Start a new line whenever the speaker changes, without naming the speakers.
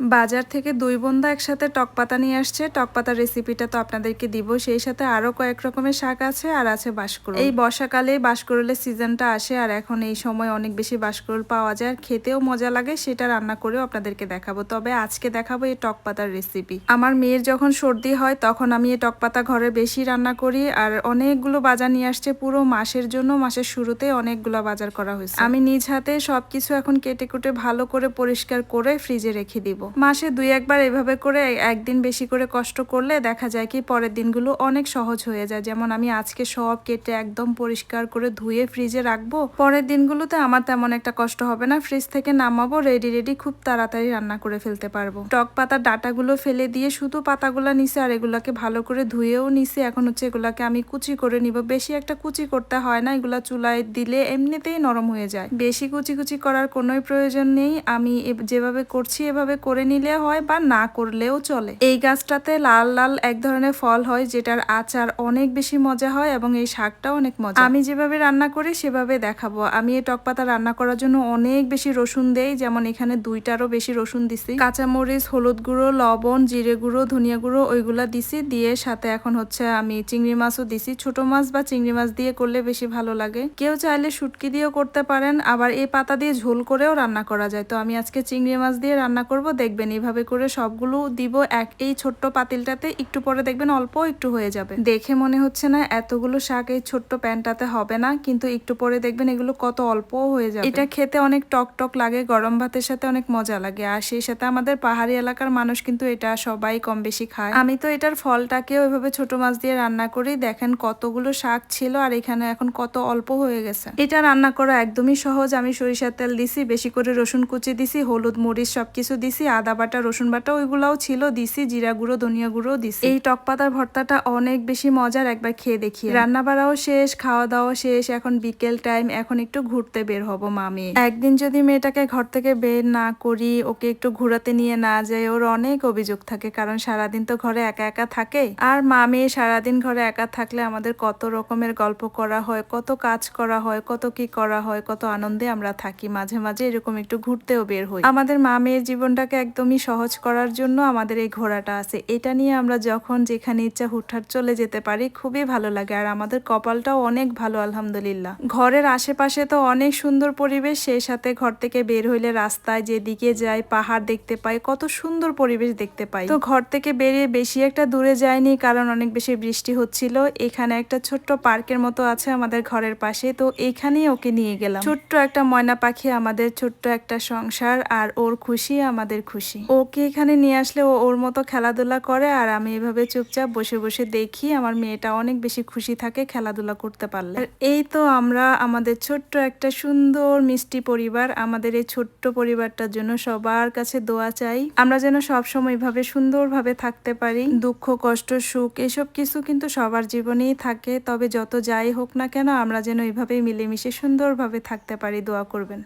বাজার থেকে দুই বোনদা একসাথে টক পাতা নিয়ে আসছে। টক পাতার রেসিপিটা তো আপনাদেরকে দিব। সেই সাথে আরও কয়েক রকমের শাক আছে আর আছে বাঁশকুড়ুল এই বর্ষাকালে বাঁশকুড়ুলের সিজনটা আসে আর এখন এই সময় অনেক বেশি বাঁশকুড়ুল পাওয়া যায়। আর খেতেও মজা লাগে, সেটা রান্না করেও আপনাদেরকে দেখাবো। তবে আজকে দেখাবো এই টক পাতার রেসিপি আমার মেয়ের যখন সর্দি হয়, তখন আমি এই টক পাতা ঘরে বেশি রান্না করি আর অনেকগুলো বাজার নিয়ে আসছে। পুরো মাসের জন্য, মাসের শুরুতে অনেকগুলো বাজার করা হয়েছে। আমি নিজ হাতে সবকিছু এখন কেটে কুটে ভালো করে পরিষ্কার করে ফ্রিজে রেখে দিব। মাসে দুই একবার এভাবে করে একদিন বেশি করে কষ্ট করলে দেখা যায় কি পরের দিনগুলো অনেক সহজ হয়ে যায়। যেমন আমি আজকে সব কেটে একদম পরিষ্কার করে ধুয়ে ফ্রিজে রাখব। পরের দিনগুলোতে আমার তেমন একটা কষ্ট হবে না। ফ্রিজ থেকে নামাবো রেডি রেডি খুব তাড়াতাড়ি রান্না করে ফেলতে পারব। টক পাতার ডাটাগুলো ফেলে দিয়ে শুধু পাতাগুলো নিছে আর এগুলাকে ভালো করে ধুয়েও নিছি। এখন হচ্ছে এগুলাকে আমি কুচি করে নিব। বেশি একটা কুচি করতে হয় না, এগুলা চুলায় দিলে এমনিতেই নরম হয়ে যায়। বেশি কুচি কুচি করার কোনোই প্রয়োজন নেই। আমি যেভাবে করছি এভাবে করে নিলে হয় বা না করলেও চলে। এই গাছটাতে লাল লাল এক ধরনের ফল হয়, যেটার আচার অনেক বেশি মজা হয় এবং এই শাকটাও অনেক মজা। আমি যেভাবে রান্না করি সেভাবে দেখাবো। আমি এই টক পাতা রান্না করার জন্য অনেক বেশি রসুন দেই, যেমন এখানে দুইটারও বেশি রসুন দিছি। কাঁচামরিচ, হলুদ গুঁড়ো, লবণ, জিরে গুঁড়ো, ধনিয়া গুঁড়ো ওইগুলা দিছি, দিয়ে সাথে এখন হচ্ছে আমি চিংড়ি মাছও দিছি। ছোট মাছ বা চিংড়ি মাছ দিয়ে করলে বেশি ভালো লাগে। কেউ চাইলে শুটকি দিয়েও করতে পারেন, আবার এই পাতা দিয়ে ঝোল করেও রান্না করা যায়। তো আমি আজকে চিংড়ি মাছ দিয়ে রান্না করব দেখবেন এইভাবে করে সবগুলো দিব এক, এই ছোট্ট পাতিলটাতে, একটু পরে দেখবেন অল্প একটু হয়ে যাবে। দেখে মনে হচ্ছে না এতগুলো শাক এই ছোট্ট প্যানটাতে হবে না, কিন্তু একটু পরে দেখবেন এগুলো কত অল্প হয়ে যাবে। এটা খেতে অনেক টক টক লাগে, গরম ভাতের সাথে অনেক মজা লাগে, আর সেই সাথে আমাদের পাহাড়ি এলাকার মানুষ কিন্তু এটা সবাই কম বেশি খায়। আমি তো এটার ফলটাকেও এভাবে ছোট মাছ দিয়ে রান্না করি, দেখেন কতগুলো শাক ছিল আর এখানে এখন কত অল্প হয়ে গেছে। এটা রান্না করা একদমই সহজ, আমি সরিষার তেল দিছি, বেশি করে রসুন কুচি দিছি, হলুদ মরিচ সবকিছু দিছি আদা বাটা রসুন বাটা ওইগুলাও ছিল দিছি জিরা গুঁড়ো ধনিয়া গুঁড়ো দিছি। এই টক পাতার ভর্তাটা অনেক বেশি মজার একবার খেয়ে দেখি রান্না বাড়াও শেষ খাওয়া দাওয়া শেষ এখন বিকেল টাইম এখন একটু ঘুরতে বের হব মামি। একদিন যদি মেয়েটাকে ঘর থেকে বের না করি ওকে একটু ঘুরাতে নিয়ে না যায় ওর অনেক অভিযোগ থাকে কারণ সারাদিন তো ঘরে একা একা থাকে। আর মামি সারাদিন ঘরে একা থাকলে আমাদের কত রকমের গল্প করা হয় কত কাজ করা হয় কত কি করা হয় কত আনন্দে আমরা থাকি। মাঝে মাঝে এরকম একটু ঘুরতেও বের হই। আমাদের মা মেয়ের জীবনটাকে একদমই সহজ করার জন্য আমাদের এই ঘোড়াটা আছে। এটা নিয়ে আমরা যখন যেখানে ইচ্ছা হুটহাট চলে যেতে পারি, খুবই ভালো লাগে। আর আমাদের কপালটাও অনেক ভালো, আলহামদুলিল্লাহ। ঘরের আশেপাশে তো অনেক সুন্দর পরিবেশ, সেই সাথে ঘর থেকে বের হইলে রাস্তায় যেদিকে যাই পাহাড় দেখতে পাই, কত সুন্দর পরিবেশ দেখতে পাই। তো ঘর থেকে বেরিয়ে বেশি একটা দূরে যায়নি কারণ অনেক বেশি বৃষ্টি হচ্ছিল। এখানে একটা ছোট্ট পার্কের মতো আছে আমাদের ঘরের পাশে, তো এখানেই ওকে নিয়ে গেলাম। ছোট্ট একটা ময়না পাখি আমাদের ছোট্ট একটা সংসার, আর ওর খুশি আমাদের খুশি। ওকে এখানে নিয়ে আসলে ও ওর মতো খেলাধুলা করে আর আমি এভাবে চুপচাপ বসে বসে দেখি আমার মেয়েটা অনেক বেশি খুশি থাকে খেলাধুলা করতে পারলে। এই তো আমরা আমাদের ছোট্ট একটা সুন্দর মিষ্টি পরিবার, আমাদের এই ছোট্ট পরিবারটার জন্য সবার কাছে দোয়া চাই। আমরা যেন সবসময় এভাবে সুন্দরভাবে থাকতে পারি। দুঃখ, কষ্ট, সুখ এসব কিছু কিন্তু সবার জীবনেই থাকে। তবে যত যাই হোক না কেন আমরা যেন এইভাবে মিলেমিশে সুন্দরভাবে থাকতে পারি। দোয়া করবেন।